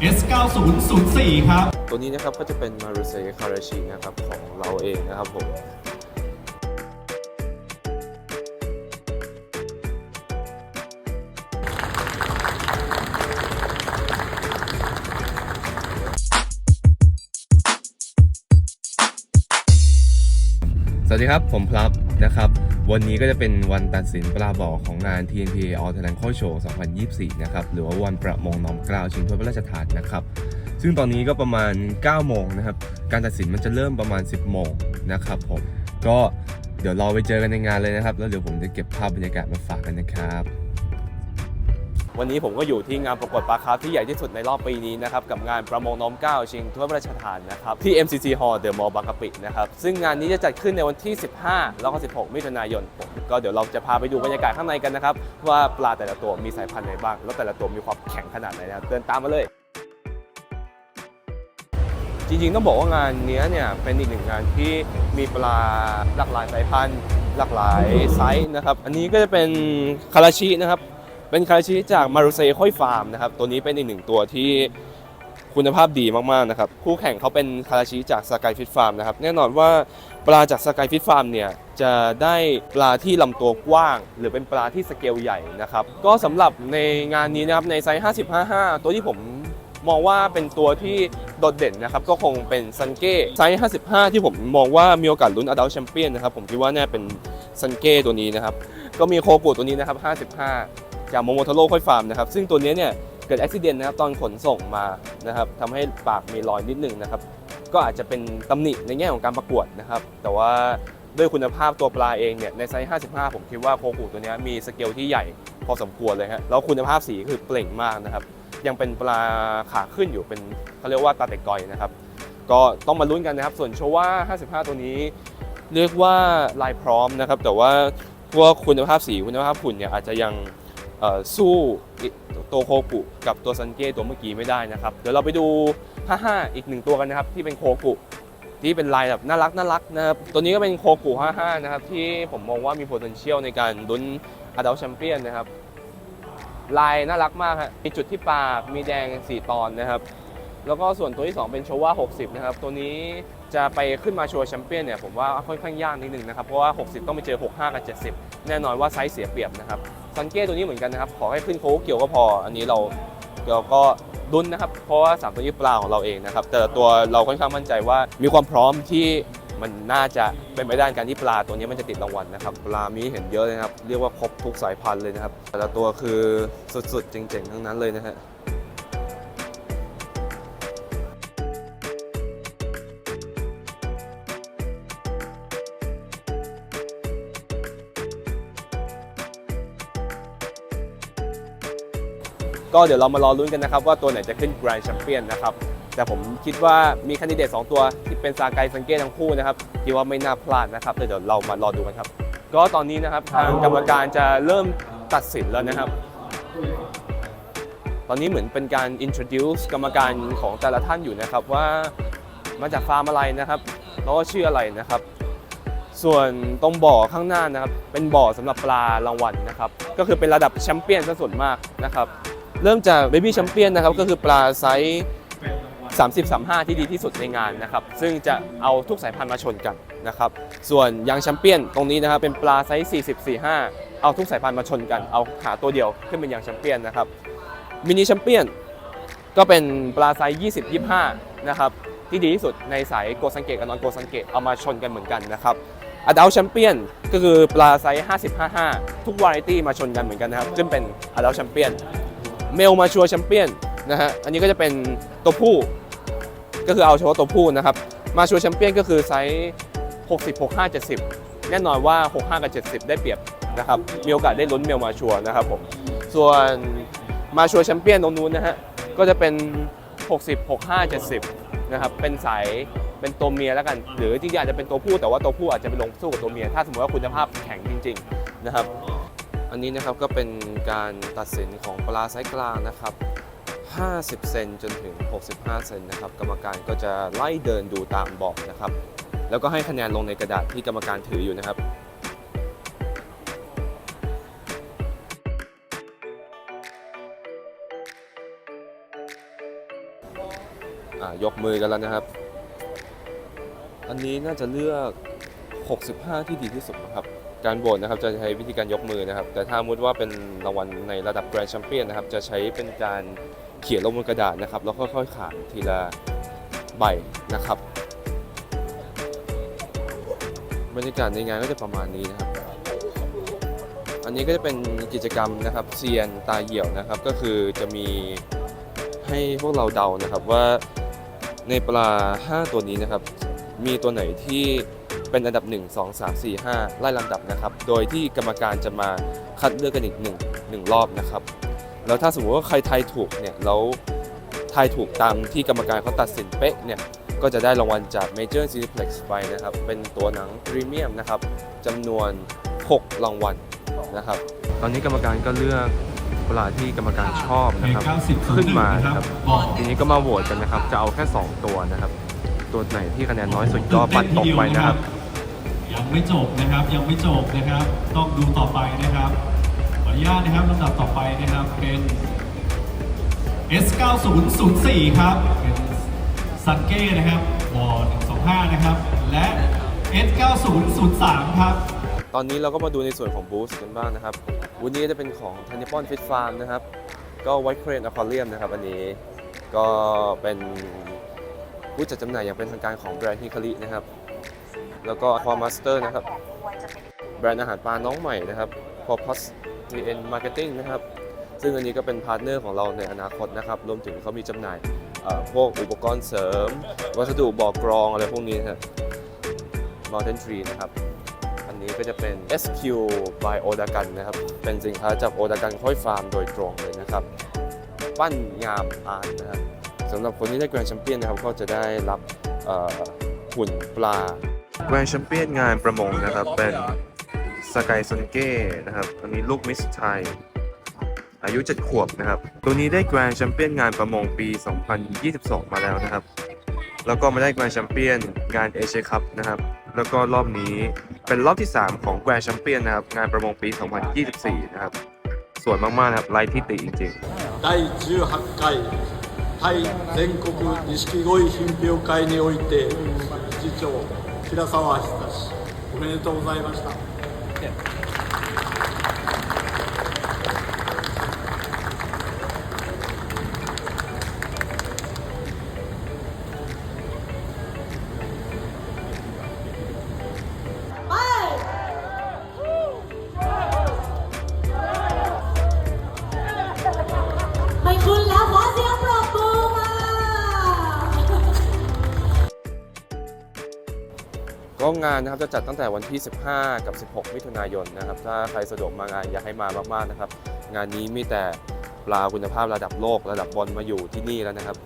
S9004 ครับ ตัวนี้นะครับก็จะเป็นมารุเซคาราชินะครับของเราเองนะครับผมสวัสดีครับ ผมพลับนะครับ วันนี้ก็จะเป็นวันตัดสินปลาบ่อของงาน TNPA All Thailand Co Show 2024 นะครับ หรือว่าวันประมงน้อมกล้าวชิงถ้วยพระราชทานนะครับ ซึ่งตอนนี้ก็ประมาณ 9 โมงนะครับ การตัดสินมันจะเริ่มประมาณ 10 โมงนะครับผม ก็เดี๋ยวรอไปเจอกันในงานเลยนะครับ แล้วเดี๋ยวผมจะเก็บภาพบรรยากาศมาฝากกันนะครับ วันนี้ผมก็อยู่ที่งานประกวดปลาคาร์ฟที่ใหญ่ที่สุดในรอบปีนี้นะครับกับงานประมงน้อมเกล้าชิงถ้วยพระราชทานนะครับที่ MCC Hall The Mall บางกะปินะครับซึ่งงานนี้จะจัดขึ้นในวันที่ 15 แล้วก็ 16 มิถุนายนก็เดี๋ยวเราจะพาไปดูบรรยากาศข้างในกันนะครับว่าปลาแต่ละตัวมีสายพันธุ์ไหนบ้าง แล้วแต่ละตัวมีความแข็งขนาดไหนนะครับเดินตามมาเลยจริงๆต้องบอกว่างานเนี้ยเนี่ยเป็นอีกหนึ่งงานที่มีปลาหลากหลายสายพันธุ์ หลากหลายไซส์นะครับ อันนี้ก็จะเป็นคาราชินะครับ เป็นคาราชิจากมารุเซค่อยฟาร์มนะครับตัวนี้เป็นอีกหนึ่งตัวที่คุณภาพดีมากๆนะครับคู่แข่งเขาเป็นคาราชิจากสกายฟิตฟาร์มนะครับแน่นอนว่าปลาจากสกายฟิตฟาร์มเนี่ยจะได้ปลาที่ลำตัวกว้าง หรือเป็นปลาที่สเกลใหญ่นะครับก็สำหรับในงานนี้นะครับในไซส์50-55 ตัวที่ผมมองว่าเป็นตัวที่โดดเด่นนะครับก็คงเป็นซันเก้ไซส์ 55 ที่ผมมองว่ามีโอกาสลุ้นอดัลแชมเปี้ยนนะครับผมคิดว่าน่าเป็นซันเก้ตัวนี้นะครับก็มีโคกุตัวนี้นะครับ 55 จากโมโมโทโร่ค่อยฟาร์มนะครับซึ่งตัวนี้เนี่ยเกิดอุบิเหตุนะครับตอนขนส่งมานะครับทำให้ปากมีรอยนิดนึงนะครับก็อาจจะเป็นตำหนิในแง่ของการประกวดนะครับแต่ว่าด้วยคุณภาพตัวปลาเองเนี่ยในไซส์ 55 ผมคิดว่าโคกุตัวนี้มีสเกลที่ใหญ่พอสมควรเลยฮะแล้วคุณภาพสีคือเปล่งมากนะครับยังเป็นปลาขาขึ้นอยู่เป็นเขาเรียกว่าตาเต็กกอยนะครับก็ต้องมาลุ้นกันนะครับ ส่วนโชว่า 55 ตัวนี้ เรียกว่าลายพร้อมนะครับ แต่ว่าพวกคุณภาพสีคุณภาพหุ่นเนี่ยอาจจะยัง สู้ตัวโคกุกับตัวซันเก้ตัวเมื่อกี้ไม่ได้นะครับ เดี๋ยวเราไปดู 55 อีกหนึ่งตัวกันนะครับ ที่เป็นโคกุที่เป็นลายแบบน่ารักน่ารักนะครับ ตัวนี้ก็เป็นโคกุ 55 นะครับ ที่ผมมองว่ามี potential ในการลุ้น adult champion นะครับ ลายน่ารักมากฮะมีจุดที่ปากมีแดง 4 ตอนนะครับแล้วก็ส่วนตัวที่ 2 เป็นโชว่า 60 นะครับ ตัวนี้จะไปขึ้นมาโชว์แชมเปี้ยนเนี่ยผมว่าค่อนข้างยากนิดนึงนะครับ เพราะว่า 60 ต้องไปเจอ 65 กับ 70 แน่นอนว่าไซส์เสียเปรียบนะครับ ซันเก้ตัวนี้เหมือนกันนะครับ ขอให้ขึ้นโค้กเกี่ยวก็พอ อันนี้เราเราก็ดุนนะครับ เพราะว่าสามตัวนี้ปลาของเราเองนะครับ แต่ตัวเราค่อนข้างมั่นใจว่ามีความพร้อมที่มันน่าจะเป็นไปได้ในการที่ปลาตัวนี้มันจะติดรางวัลนะครับ ปลามีเห็นเยอะเลยนะครับ เรียกว่าครบทุกสายพันธุ์เลยนะครับ แต่ละตัวคือสุดๆเจ๋งๆทั้งนั้นเลยนะฮะ ก็เดี๋ยวเรามารอลุ้นกันนะครับว่าตัวไหนจะขึ้น Grand Champion นะครับแต่ผมคิดว่ามีคันดิเดต2ตัวที่เป็นซาไกซังเก้ทั้งคู่นะครับคิดว่าไม่น่าพลาดนะครับเดี๋ยวเรามารอดูกันครับ ก็ตอนนี้นะครับทางกรรมการจะเริ่มตัดสินแล้วนะครับ ตอนนี้เหมือนเป็นการ introduce กรรมการของแต่ละท่านอยู่นะครับว่ามาจากฟาร์มอะไรนะครับแล้วก็ชื่ออะไรนะครับ ส่วนตรงบ่อข้างหน้านะครับ เป็นบ่อสำหรับปลารางวัลนะครับ ก็คือเป็นระดับแชมเปี้ยนซะส่วนมากนะครับ เริ่มจากเบบี้แชมเปี้ยนนะครับก็คือปลาไซส์30 35 ที่ดีที่สุดในงานนะครับ ซึ่งจะเอาทุกสายพันธุ์มาชนกันนะครับ ส่วนยังแชมเปี้ยนตรงนี้นะครับเป็นปลาไซส์40 45 เอาทุกสายพันธุ์มาชนกัน เอาขาตัวเดียวขึ้นเป็นยังแชมเปี้ยนนะครับ มินิแชมเปี้ยนก็เป็นปลาไซส์20 25 นะครับที่ดีที่สุดในสายโกสังเกตกับนอนโกสังเกตเอามาชนกันเหมือนกันนะครับอดัลแชมเปี้ยนก็คือปลาไซส์50 55 ทุกวาไรตี้มาชนกันเหมือนกันนะครับจึงเป็นอดัลแชมเปี้ยน เมลมาชัวแชมเปี้ยนนะฮะอันนี้ก็จะเป็นตัวผู้ ก็คือเอาเฉพาะตัวผู้นะครับ มาชัวแชมเปี้ยนก็คือไซส์60 65 70 แน่นอนว่า 65 กับ 70 ได้เปรียบนะครับมีโอกาสได้ลุ้นเมลมาชัวนะครับผมส่วนมาชัวแชมเปี้ยนตรงนู้นนะฮะก็จะเป็น 60 65 70 นะครับ เป็นสายเป็นตัวเมียแล้วกัน หรือจริงๆอาจจะเป็นตัวผู้แต่ว่าตัวผู้อาจจะไปลงสู้กับตัวเมีย ถ้าสมมติว่าคุณภาพแข็งจริง ๆ นะครับ อันนี้นะครับก็เป็นการตัดสินของปลาไซส์กลางนะครับ 50 เซนจนถึง 65 เซนนะครับกรรมการก็จะไล่เดินดูตามบอกนะครับ แล้วก็ให้คะแนนลงในกระดาษที่กรรมการถืออยู่นะครับยกมือกันแล้วนะครับ อันนี้น่าจะเลือก 65 ที่ดีที่สุดนะครับ การโหวตนะครับจะใช้วิธีการยกมือนะครับ แต่ถ้ามุดว่าเป็นรางวัลในระดับแกรนด์แชมเปี้ยนนะครับ จะใช้เป็นการเขียนลงบนกระดาษนะครับ แล้วค่อยๆขานทีละใบนะครับบรรยากาศในงานก็จะประมาณนี้นะครับ อันนี้ก็จะเป็นกิจกรรมนะครับเซียนตาเหี่ยวนะครับ ก็คือจะมีให้พวกเราเดานะครับว่าในปลา 5 ตัวนี้นะครับ มีตัวไหนที่ เป็นอันดับ 1 2 3 4 5 ไล่ลำดับนะครับ โดยที่กรรมการจะมาคัดเลือกกันอีก1 1รอบนะครับ แล้วถ้าสมมติว่าใครทายถูกเนี่ยแล้วทายถูกตามที่กรรมการเขาตัดสินเป๊ะเนี่ยก็จะได้รางวัลจาก Major Cineplex ไปนะครับ เป็นตัวหนังพรีเมียมนะครับจำนวน 6 รางวัลนะครับ ตอนนี้กรรมการก็เลือกปลาที่กรรมการชอบนะครับ ขึ้นมานะครับ ทีนี้ก็มาโหวตกันนะครับ จะเอาแค่ 2 ตัวนะครับ ตัวไหนที่คะแนนน้อยสุดก็ปัดตกไปนะครับ ยังไม่จบนะครับ ยังไม่จบนะครับ ต้องดูต่อไปนะครับขออนุญาตนะครับลำดับต่อไปนะครับเป็น S9004 ครับเป็นซันเก้นะครับวอ125 นะครับ และ S9003 ครับ ตอนนี้เราก็มาดูในส่วนของบูสกันบ้างนะครับบูธนี้จะเป็นของทันิปอนฟิตฟาร์มนะครับ ก็ไวท์เครนอะควาเรียมนะครับ อันนี้ก็เป็นผู้จัดจำหน่ายอย่างเป็นทางการของแบรนด์ฮิคารินะครับ แล้วก็ Aqua Master นะครับ แบรนด์อาหารปลาน้องใหม่นะครับ p o p u s TN Marketing นะครับ ซึ่งอันนี้ก็เป็นพาร์ทเนอร์ของเราในอนาคตนะครับ รวมถึงเขามีจำหน่ายพวกอุปกรณ์เสริม วัสดุบ่อกรองอะไรพวกนี้ครับ Mountain Tree นะครับ อันนี้ก็จะเป็น SQ by Odagan นะครับ เป็นสินค้าจาก Odagan ค่อยฟาร์มโดยตรงเลยนะครับ ปั้นงามอาร์ตนะครับสำหรับคนที่ได้แกรนด์แชมเปี้ยนนะครับ ก็จะได้รับหุ่นปลา แกรนด์แชมเปี้ยนงานประมงนะครับ เป็นสกายซนเก้นะครับ อันนี้ลูกมิสไทย อายุ 7 ขวบนะครับ ตัวนี้ได้แกรนด์แชมเปี้ยนงานประมงปี 2022 มาแล้วนะครับ แล้วก็มาได้แกรนด์แชมเปี้ยนงานเอเชียคัพนะครับ แล้วก็รอบนี้เป็นรอบที่ 3 ของแกรนด์แชมเปี้ยนนะครับ งานประมงปี 2024 นะครับ สวยมาก ๆ นะครับไร้ที่ติจริง ๆ 第18回タイ全国錦鯉品評会において理事長 平沢久志。おめでとうございました。 ก็งานนะครับจะจัดตั้งแต่วันที่ 15 กับ 16 มิถุนายนนะครับ ถ้าใครสะดวกมางานอยากให้มามากๆนะครับ งานนี้มีแต่ปลาคุณภาพระดับโลก ระดับบอลมาอยู่ที่นี่แล้วนะครับ